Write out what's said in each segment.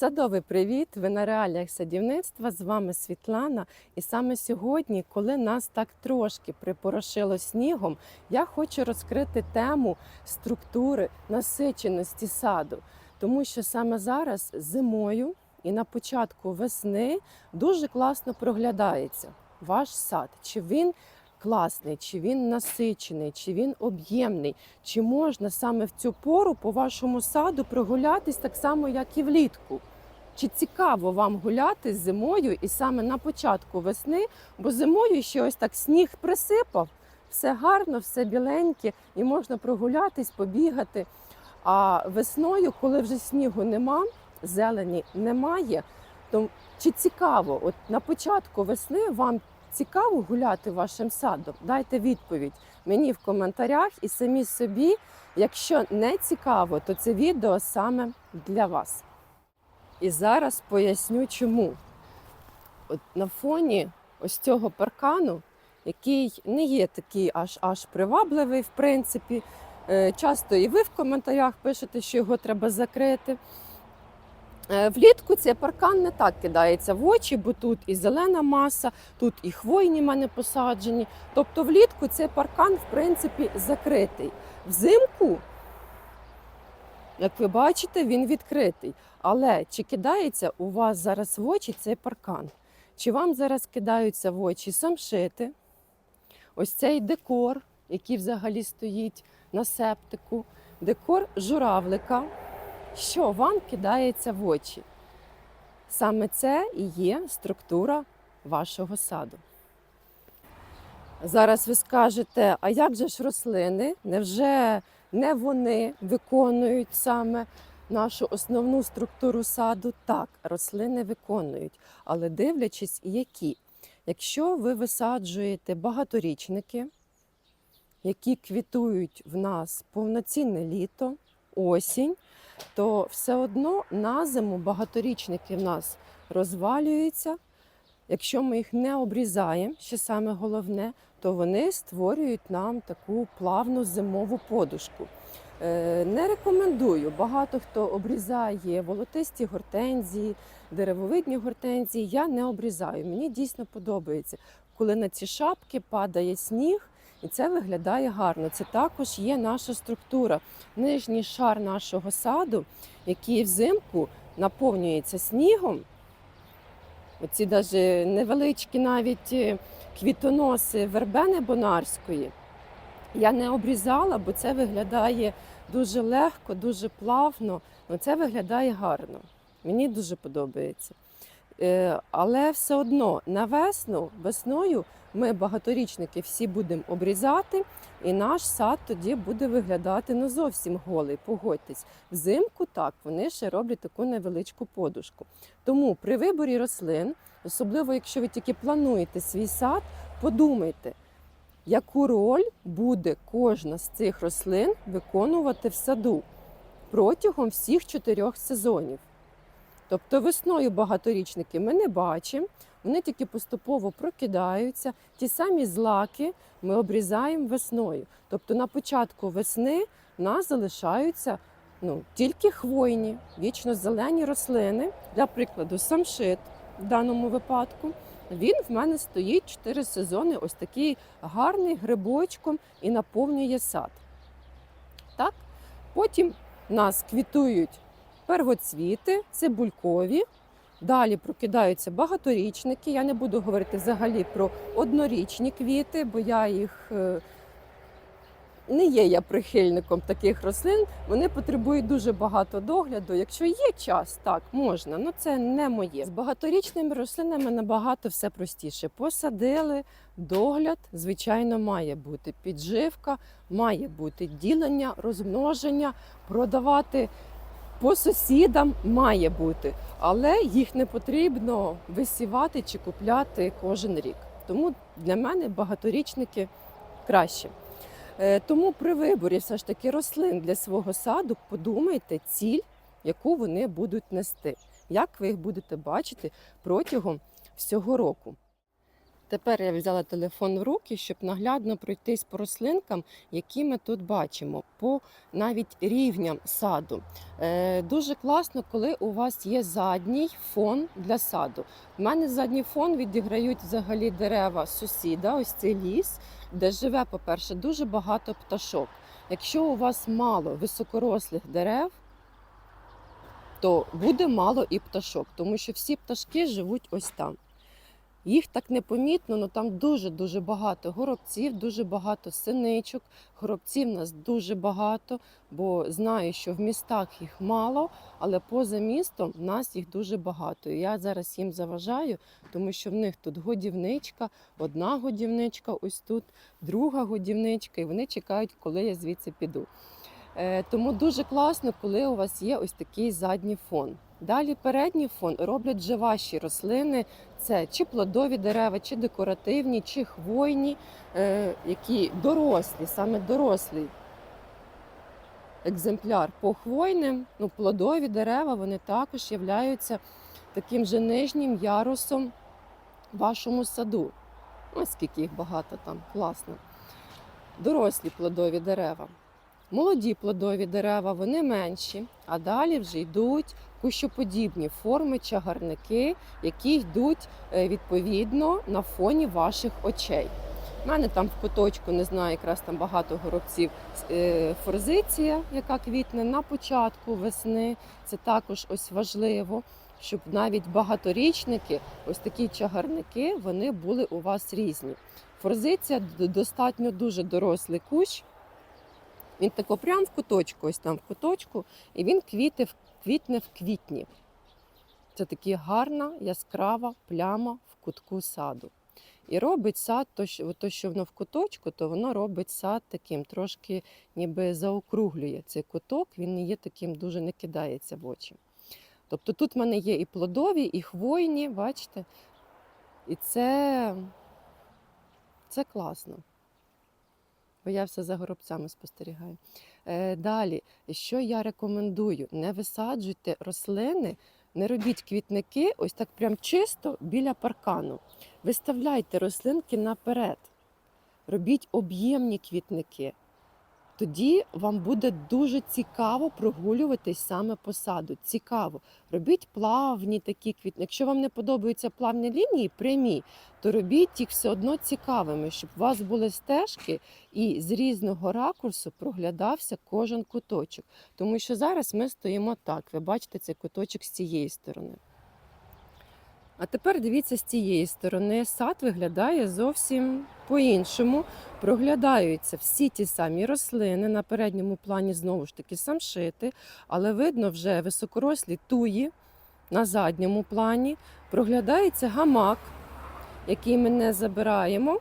Садовий привіт! Ви на реаліях садівництва. З вами Світлана. І саме сьогодні, коли нас так трошки припорошило снігом, я хочу розкрити тему структури насиченості саду. Тому що саме зараз зимою і на початку весни дуже класно проглядається ваш сад. Чи він класний, чи він насичений, чи він об'ємний, чи можна саме в цю пору по вашому саду прогулятись так само, як і влітку. Чи цікаво вам гуляти зимою і саме на початку весни, бо зимою ще ось так сніг присипав, все гарно, все біленьке, і можна прогулятись, побігати. А весною, коли вже снігу нема, зелені немає, то чи цікаво, от на початку весни вам цікаво гуляти вашим садом? Дайте відповідь мені в коментарях і самі собі. Якщо не цікаво, то це відео саме для вас. І зараз поясню чому. От на фоні ось цього паркану, який не є такий аж аж привабливий, в принципі. Е, Часто і ви в коментарях пишете, що його треба закрити. Е, Влітку цей паркан не так кидається в очі, бо тут і зелена маса, тут і хвойні в мене посаджені. Тобто влітку цей паркан, в принципі, закритий. Взимку, як ви бачите, він відкритий. Але чи кидається у вас зараз в очі цей паркан? Чи вам зараз кидаються в очі самшити? Ось цей декор, який взагалі стоїть на септику, декор журавлика. Що вам кидається в очі? Саме це і є структура вашого саду. Зараз ви скажете, а як же ж рослини? Невже не вони виконують саме нашу основну структуру саду? Так, рослини виконують, але дивлячись, які. Якщо ви висаджуєте багаторічники, які квітують в нас повноцінне літо, осінь, то все одно на зиму багаторічники в нас розвалюються. Якщо ми їх не обрізаємо, що саме головне, то вони створюють нам таку плавну зимову подушку. Е, Не рекомендую. Багато хто обрізає волотисті гортензії, деревовидні гортензії. Я не обрізаю. Мені дійсно подобається, коли на ці шапки падає сніг. І це виглядає гарно. Це також є наша структура. Нижній шар нашого саду, який взимку наповнюється снігом. Оці навіть невеличкі навіть е, квітоноси вербени бонарської. Я не обрізала, бо це виглядає дуже легко, дуже плавно. але це виглядає гарно. Мені дуже подобається. Е, Але все одно на весну, весною ми багаторічники всі будемо обрізати, і наш сад тоді буде виглядати не зовсім голий. Погодьтесь, взимку так вони ще роблять таку невеличку подушку. Тому при виборі рослин, особливо якщо ви тільки плануєте свій сад, подумайте, яку роль буде кожна з цих рослин виконувати в саду протягом всіх чотирьох сезонів. Тобто весною багаторічники ми не бачимо, вони тільки поступово прокидаються. Ті самі злаки ми обрізаємо весною. Тобто на початку весни в нас залишаються ну, тільки хвойні, вічно зелені рослини, для прикладу, самшит в даному випадку. Він в мене стоїть 4 сезони, ось такий гарний грибочком і наповнює сад. Так? Потім нас квітують первоцвіти, цибулькові. Далі прокидаються багаторічники. Я не буду говорити взагалі про однорічні квіти, бо я їх е, не є я прихильником таких рослин. Вони потребують дуже багато догляду. Якщо є час, так можна, але це не моє. З багаторічними рослинами набагато все простіше. Посадили, догляд, звичайно, має бути. Підживка, має бути ділення, розмноження, продавати по сусідам має бути, але їх не потрібно висівати чи купляти кожен рік. Тому для мене багаторічники краще. Е, Тому при виборі все ж таки рослин для свого саду подумайте ціль, яку вони будуть нести, як ви їх будете бачити протягом всього року. Тепер я взяла телефон в руки, щоб наглядно пройтись по рослинкам, які ми тут бачимо, по навіть рівням саду. Е, дуже класно, коли у вас є задній фон для саду. У мене задній фон відіграють взагалі дерева сусіда, ось цей ліс, де живе, по-перше, дуже багато пташок. Якщо у вас мало високорослих дерев, то буде мало і пташок, тому що всі пташки живуть ось там. Їх так непомітно, але там дуже-дуже багато горобців, дуже багато синичок. Горобців нас дуже багато, бо знаю, що в містах їх мало, але поза містом нас їх дуже багато. І я зараз їм заважаю, тому що в них тут годівничка, одна годівничка, ось тут, друга годівничка, і вони чекають, коли я звідси піду. Е, Тому дуже класно, коли у вас є ось такий задній фон. Далі передній фон роблять вже ваші рослини. Це чи плодові дерева, чи декоративні, чи хвойні, е, які дорослі, саме дорослий екземпляр по хвойним. Ну, плодові дерева вони також являються таким же нижнім ярусом в вашому саду. Ось скільки їх багато там, класно. Дорослі плодові дерева. Молоді плодові дерева, вони менші, а далі вже йдуть кущоподібні форми, чагарники, які йдуть е, відповідно на фоні ваших очей. У мене там в куточку, не знаю, якраз там багато горобців. е, Форзиція, яка квітне на початку весни. Це також ось важливо, щоб навіть багаторічники, ось такі чагарники, вони були у вас різні. Форзиція достатньо дуже дорослий кущ. Він тако прямо в куточку, ось там в куточку, і він квіти, квітне в квітні. Це така гарна яскрава пляма в кутку саду. І робить сад, то що, воно в куточку, то воно робить сад таким, трошки ніби заокруглює цей куток, він не є таким, дуже не кидається в очі. Тобто тут в мене є і плодові, і хвойні, бачите? І це, це класно. Бо я все за горобцями спостерігаю. Е, далі, що я рекомендую? Не висаджуйте рослини, не робіть квітники ось так прям чисто біля паркану. Виставляйте рослинки наперед. Робіть об'ємні квітники. Тоді вам буде дуже цікаво прогулюватись саме по саду. Цікаво. Робіть плавні такі квітники. Якщо вам не подобаються плавні лінії, прямі, то робіть їх все одно цікавими, щоб у вас були стежки і з різного ракурсу проглядався кожен куточок. Тому що зараз ми стоїмо так. Ви бачите цей куточок з цієї сторони. А тепер дивіться з цієї сторони. Сад виглядає зовсім по-іншому. Проглядаються всі ті самі рослини. На передньому плані знову ж таки самшити, але видно вже високорослі туї на задньому плані. Проглядається гамак, який ми не забираємо.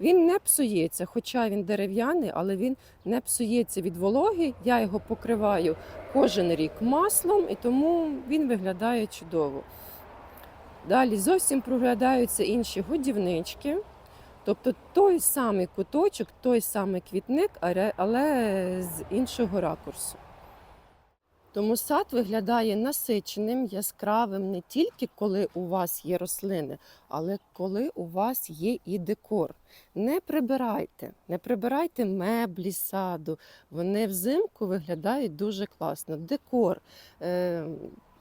Він не псується, хоча він дерев'яний, але він не псується від вологи. Я його покриваю кожен рік маслом, і тому він виглядає чудово. Далі зовсім проглядаються інші годівнички. Тобто той самий куточок, той самий квітник, але з іншого ракурсу. Тому сад виглядає насиченим, яскравим не тільки коли у вас є рослини, але коли у вас є і декор. Не прибирайте, не прибирайте меблі саду. Вони взимку виглядають дуже класно. Декор.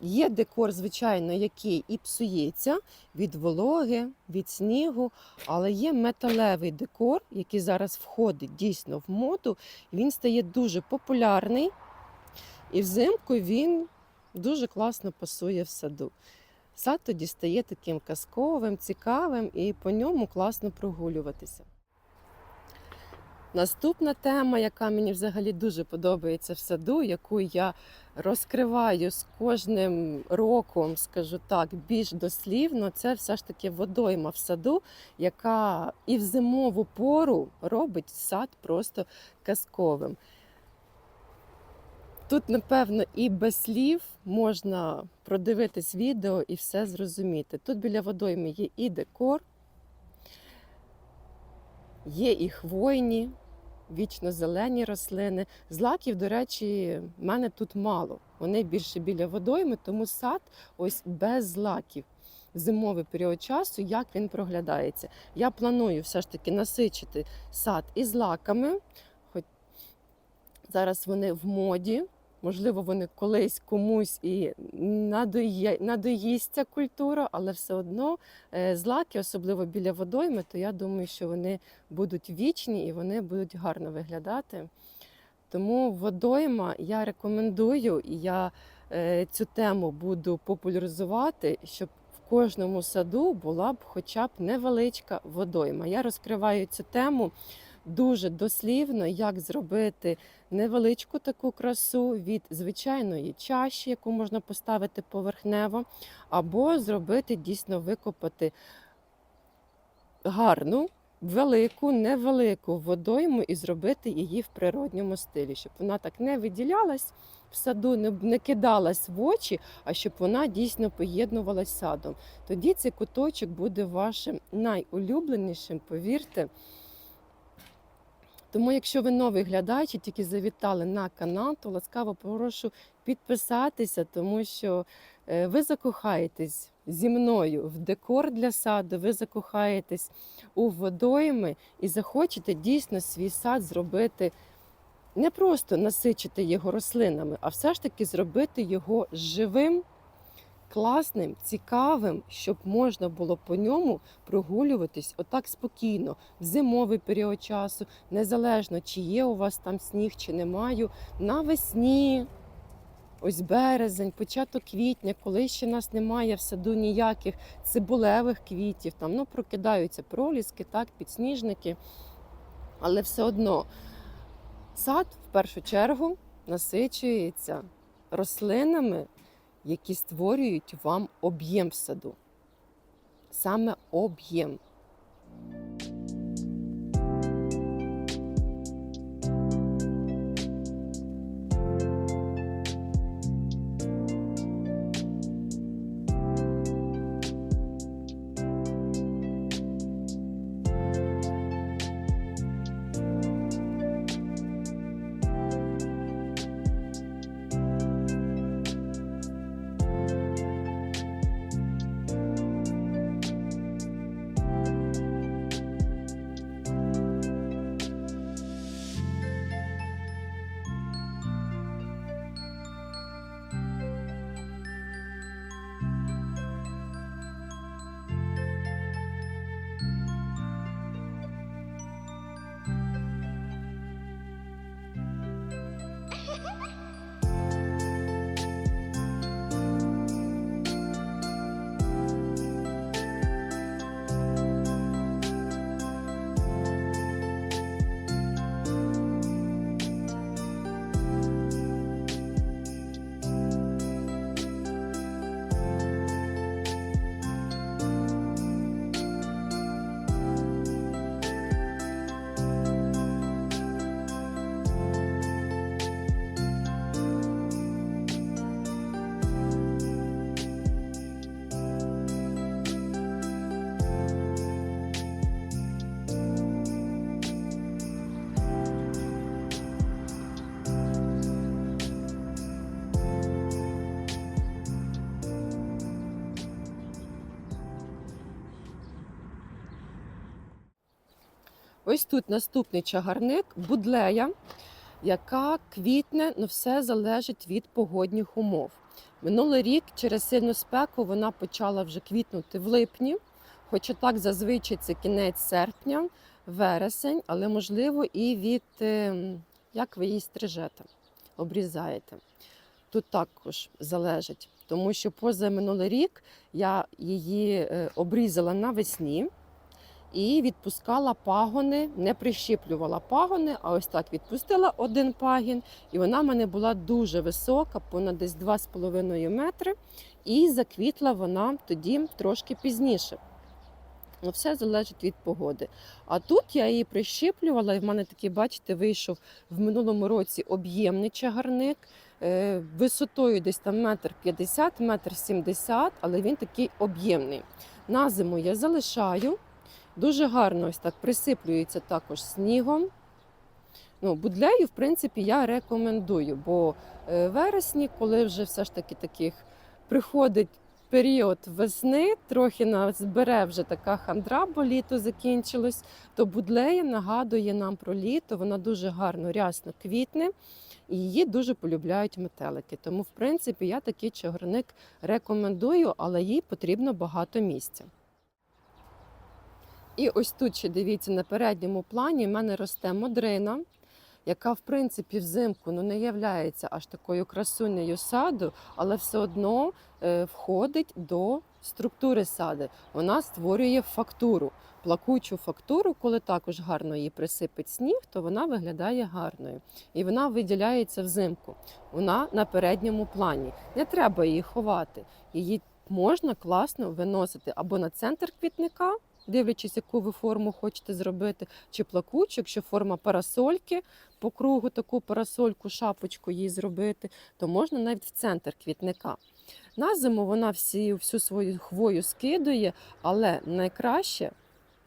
Є декор, звичайно, який і псується від вологи, від снігу, але є металевий декор, який зараз входить дійсно в моду. Він стає дуже популярний, і взимку він дуже класно пасує в саду. Сад тоді стає таким казковим, цікавим і по ньому класно прогулюватися. Наступна тема, яка мені взагалі дуже подобається в саду, яку я розкриваю з кожним роком, скажу так, більш дослівно, це все ж таки водойма в саду, яка і в зимову пору робить сад просто казковим. Тут, напевно, і без слів можна продивитись відео і все зрозуміти. Тут біля водойми є і декор, є і хвойні, вічно зелені рослини. Злаків, до речі, в мене тут мало. Вони більше біля водойми, тому сад ось без злаків. зимовий період часу, як він проглядається. Я планую все ж таки насичити сад із лаками, хоч зараз вони в моді. Можливо, вони колись комусь і надоє, надоїсть ця культура, але все одно е, злаки, особливо біля водойми, то я думаю, що вони будуть вічні і вони будуть гарно виглядати. Тому водойма я рекомендую, і я е, цю тему буду популяризувати, щоб в кожному саду була б хоча б невеличка водойма. Я розкриваю цю тему дуже дослівно, як зробити невеличку таку красу від звичайної чаші, яку можна поставити поверхнево, або зробити дійсно викопати гарну. Велику, невелику водойму і зробити її в природньому стилі, щоб вона так не виділялась в саду, не, не кидалась в очі, а щоб вона дійсно поєднувалась з садом. Тоді цей куточок буде вашим найулюбленішим, повірте. Тому, якщо ви новий глядач і тільки завітали на канал, то ласкаво прошу підписатися, тому що е, ви закохаєтесь зі мною в декор для саду, ви закохаєтесь у водойми і захочете дійсно свій сад зробити. Не просто насичити його рослинами, а все ж таки зробити його живим, класним, цікавим, щоб можна було по ньому прогулюватись отак спокійно, в зимовий період часу, незалежно чи є у вас там сніг, чи немає, навесні. Ось березень, початок квітня, коли ще нас немає в саду ніяких цибулевих квітів, там ну, прокидаються проліски, так, підсніжники. Але все одно сад в першу чергу насичується рослинами, які створюють вам об'єм в саду. Саме об'єм. Тут наступний чагарник, будлея, яка квітне, ну все залежить від погодних умов. Минулий рік через сильну спеку вона почала вже квітнути в липні, хоча так зазвичай це кінець серпня, вересень, але можливо і від ем, як ви її стрижете, обрізаєте. Тут також залежить, тому що поза минулий рік я її е, обрізала навесні і відпускала пагони, не прищіплювала пагони, а ось так відпустила один пагін. І вона в мене була дуже висока, понад десь 2,5 метри. І заквітла вона тоді трошки пізніше. Ну, Все залежить від погоди. А тут я її прищіплювала, і в мене такий, бачите, вийшов в минулому році об'ємний чагарник. е, Висотою десь там метр 50, метр 70, але він такий об'ємний. На зиму я залишаю. Дуже гарно ось так присиплюється також снігом. Ну, будлею, в принципі, я рекомендую, бо е, вересні, коли вже все ж таки таких приходить період весни, трохи нас бере вже така хандра, бо літо закінчилось, то будлея нагадує нам про літо. Вона дуже гарно, рясно квітне. І її дуже полюбляють метелики. Тому, в принципі, я такий чагарник рекомендую, але їй потрібно багато місця. І ось тут ще дивіться на передньому плані в мене росте модрина, яка, в принципі, взимку ну, не є аж такою красунею саду, але все одно е, входить до структури сади. Вона створює фактуру, плакучу фактуру, коли також гарно її присипить сніг, то вона виглядає гарною. І вона виділяється взимку. Вона на передньому плані. Не треба її ховати. Її можна класно виносити або на центр квітника. Дивлячись, яку ви форму хочете зробити, чи плакучу, якщо форма парасольки, по кругу таку парасольку, шапочку їй зробити, то можна навіть в центр квітника. На зиму вона всі, всю свою хвою скидує, але найкраще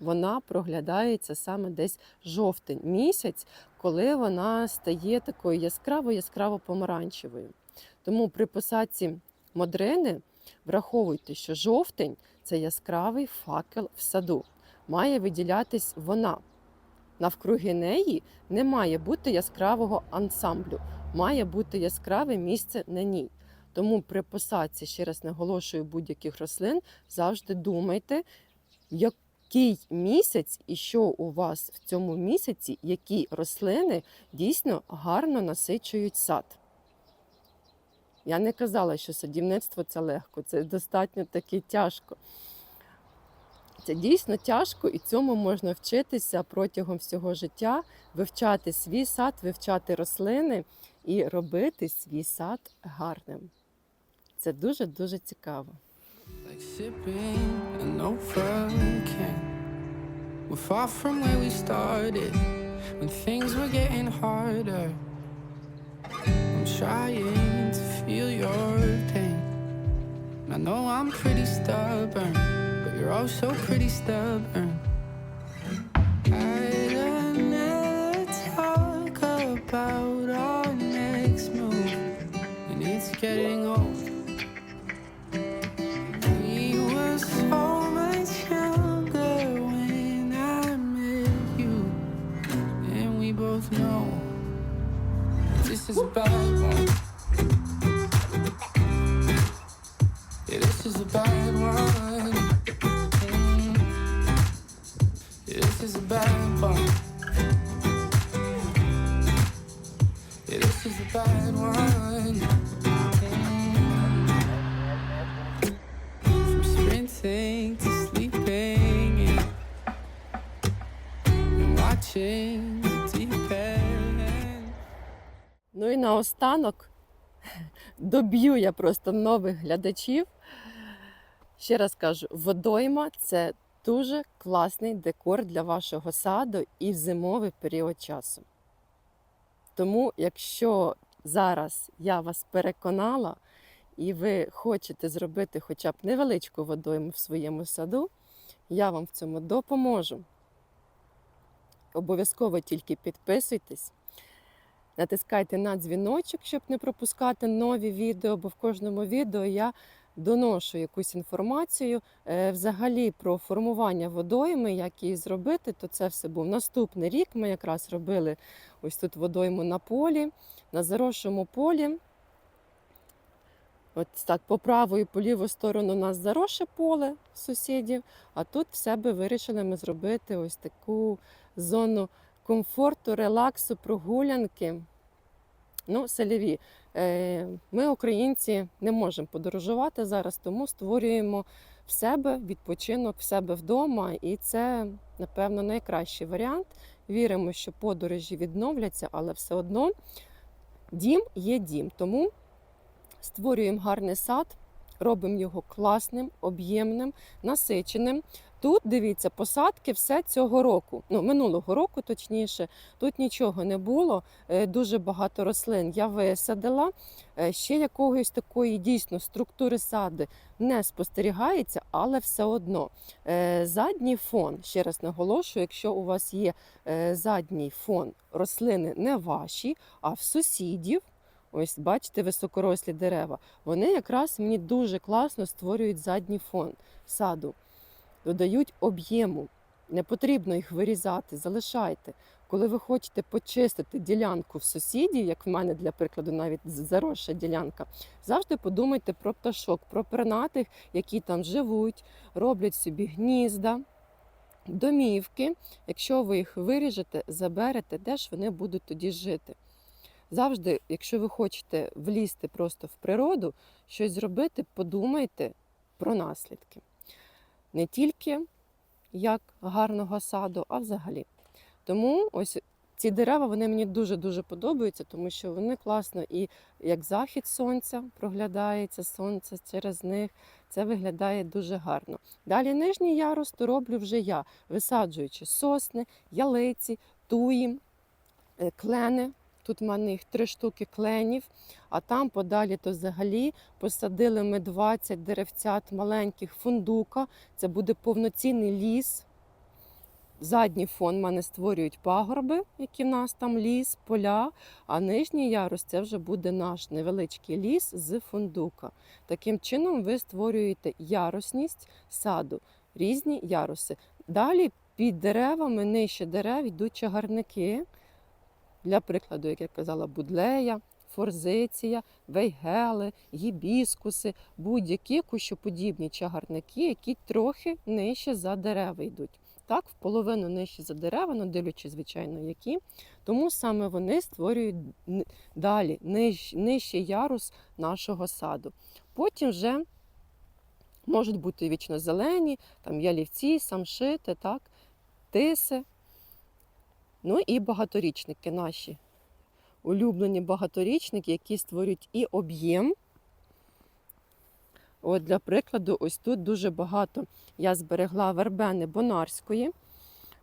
вона проглядається саме десь жовтень місяць, коли вона стає такою яскраво-яскраво помаранчевою. Тому при посадці модрини враховуйте, що жовтень це яскравий факел в саду. Має виділятись вона. Навкруги неї не має бути яскравого ансамблю, має бути яскраве місце на ній. Тому при посадці, ще раз наголошую, будь-яких рослин, завжди думайте, який місяць і що у вас в цьому місяці, які рослини дійсно гарно насичують сад. Я не казала, що садівництво це легко, це достатньо таки тяжко. Це дійсно тяжко, і цьому можна вчитися протягом всього життя, вивчати свій сад, вивчати рослини і робити свій сад гарним. Це дуже-дуже цікаво. Like I know I'm pretty stubborn, but you're also pretty stubborn. Ну і наостанок доб'ю я просто нових глядачів. Ще раз кажу, водойма це дуже класний декор для вашого саду і в зимовий період часу. Тому, якщо зараз я вас переконала і ви хочете зробити хоча б невеличку водойму в своєму саду, я вам в цьому допоможу. Обов'язково тільки підписуйтесь. Натискайте на дзвіночок, щоб не пропускати нові відео, бо в кожному відео я доношу якусь інформацію е, взагалі про формування водойми, як її зробити, то це все був наступний рік. Ми якраз робили ось тут водойму на полі, на заросшому полі. От так, по праву і по ліву сторону у нас заросше поле сусідів, а тут в себе вирішили ми зробити ось таку зону комфорту, релаксу, прогулянки. Ну, селяві. Е, Ми, українці, не можемо подорожувати зараз, тому створюємо в себе відпочинок в себе вдома, і це, напевно, найкращий варіант. Віримо, що подорожі відновляться, але все одно дім є дім. Тому створюємо гарний сад, робимо його класним, об'ємним, насиченим. Тут дивіться, посадки все цього року, ну минулого року, точніше, тут нічого не було. е, Дуже багато рослин я висадила. Е, Ще якогось такої дійсно структури сади не спостерігається, але все одно Е, задній фон. Ще раз наголошую, якщо у вас є задній фон рослини не ваші, а в сусідів. ось бачите, високорослі дерева, вони якраз мені дуже класно створюють задній фон саду, додають об'єму. Не потрібно їх вирізати, залишайте. Коли ви хочете почистити ділянку в сусідів, як в мене, для прикладу, навіть заросша ділянка, завжди подумайте про пташок, про пернатих, які там живуть, роблять собі гнізда, домівки. Якщо ви їх виріжете, заберете, де ж вони будуть тоді жити? Завжди, якщо ви хочете влізти просто в природу, щось зробити, подумайте про наслідки. Не тільки як гарного саду, а взагалі. Тому ось ці дерева вони мені дуже-дуже подобаються, тому що вони класно і як захід сонця проглядається сонце через них. Це виглядає дуже гарно. Далі нижній ярус то роблю вже я, висаджуючи сосни, ялиці, туї, е, клени. Тут в мене їх три штуки кленів, а там подалі то взагалі посадили ми 20 деревцят маленьких фундука. Це буде повноцінний ліс. Задній фон в мене створюють пагорби, які в нас там ліс, поля. А нижній ярус це вже буде наш невеличкий ліс з фундука. Таким чином ви створюєте ярусність саду, різні яруси. Далі під деревами, нижче дерев йдуть чагарники. Для прикладу, як я казала, будлея, форзиція, вейгели, гібіскуси, будь-які кущоподібні чагарники, які трохи нижче за дерева йдуть. Так, в половину нижче за дерева, ну дивлячись, звичайно, які. Тому саме вони створюють далі ниж, нижчий ярус нашого саду. Потім вже можуть бути вічно-зелені, там ялівці, самшити, так, тиси. Ну і багаторічники наші. Улюблені багаторічники, які створюють і об'єм. От для прикладу, ось тут дуже багато я зберегла вербени бонарської.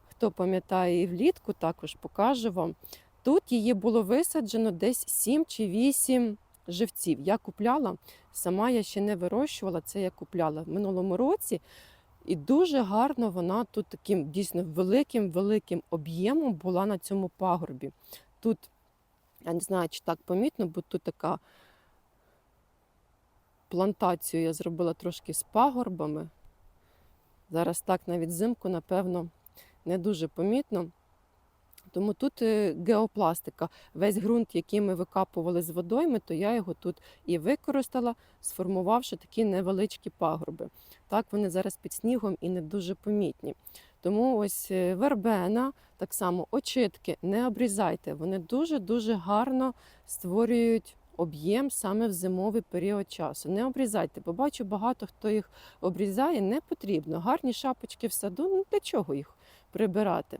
Хто пам'ятає і влітку, також покажу вам. Тут її було висаджено десь 7 чи 8 живців. Я купляла, сама я ще не вирощувала, це я купляла в минулому році. І дуже гарно вона тут таким дійсно великим-великим об'ємом була на цьому пагорбі. Тут, я не знаю, чи так помітно, бо тут така плантацію я зробила трошки з пагорбами. Зараз так навіть взимку, напевно, не дуже помітно. Тому тут е, геопластика. Весь ґрунт, який ми викапували з водойми, то я його тут і використала, сформувавши такі невеличкі пагорби. Так вони зараз під снігом і не дуже помітні. Тому ось е, вербена, так само очитки, не обрізайте. Вони дуже-дуже гарно створюють об'єм саме в зимовий період часу. Не обрізайте, бо бачу, багато хто їх обрізає, не потрібно. Гарні шапочки в саду, ну для чого їх прибирати?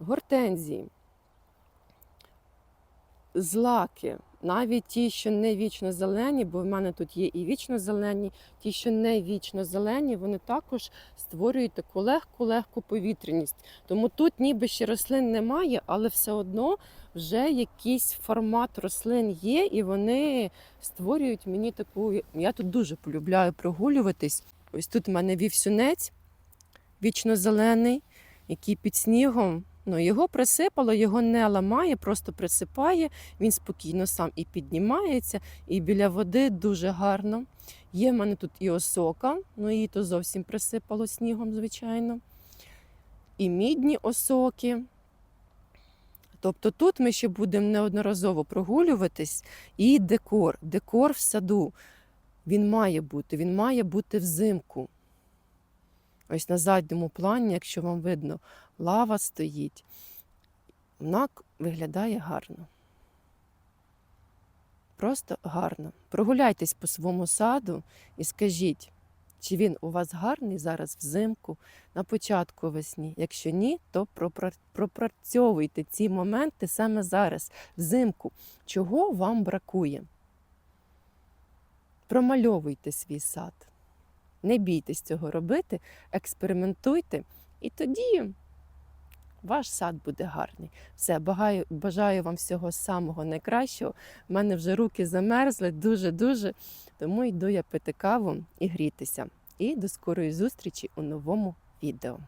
Гортензії, злаки, навіть ті, що не вічно зелені, бо в мене тут є і вічно зелені, ті, що не вічно зелені, вони також створюють таку легку-легку повітряність. Тому тут ніби ще рослин немає, але все одно вже якийсь формат рослин є, і вони створюють мені таку. Я тут дуже полюбляю прогулюватись. Ось тут в мене вівсюнець вічно зелений, який під снігом. Ну, його присипало, його не ламає, просто присипає. Він спокійно сам і піднімається, і біля води дуже гарно. Є в мене тут і осока, ну її то зовсім присипало снігом, звичайно. І мідні осоки. Тобто тут ми ще будемо неодноразово прогулюватись. І декор, декор в саду. Він має бути, він має бути взимку. Ось на задньому плані, якщо вам видно, лава стоїть. Вона виглядає гарно. Просто гарно. Прогуляйтесь по своєму саду і скажіть, чи він у вас гарний зараз взимку, на початку весні. Якщо ні, то пропрацьовуйте ці моменти саме зараз, взимку. Чого вам бракує? Промальовуйте свій сад. Не бійтесь цього робити, експериментуйте, і тоді ваш сад буде гарний. Все, бажаю, бажаю вам всього самого найкращого. У мене вже руки замерзли дуже-дуже, тому йду я пити каву і грітися. І до скорої зустрічі у новому відео.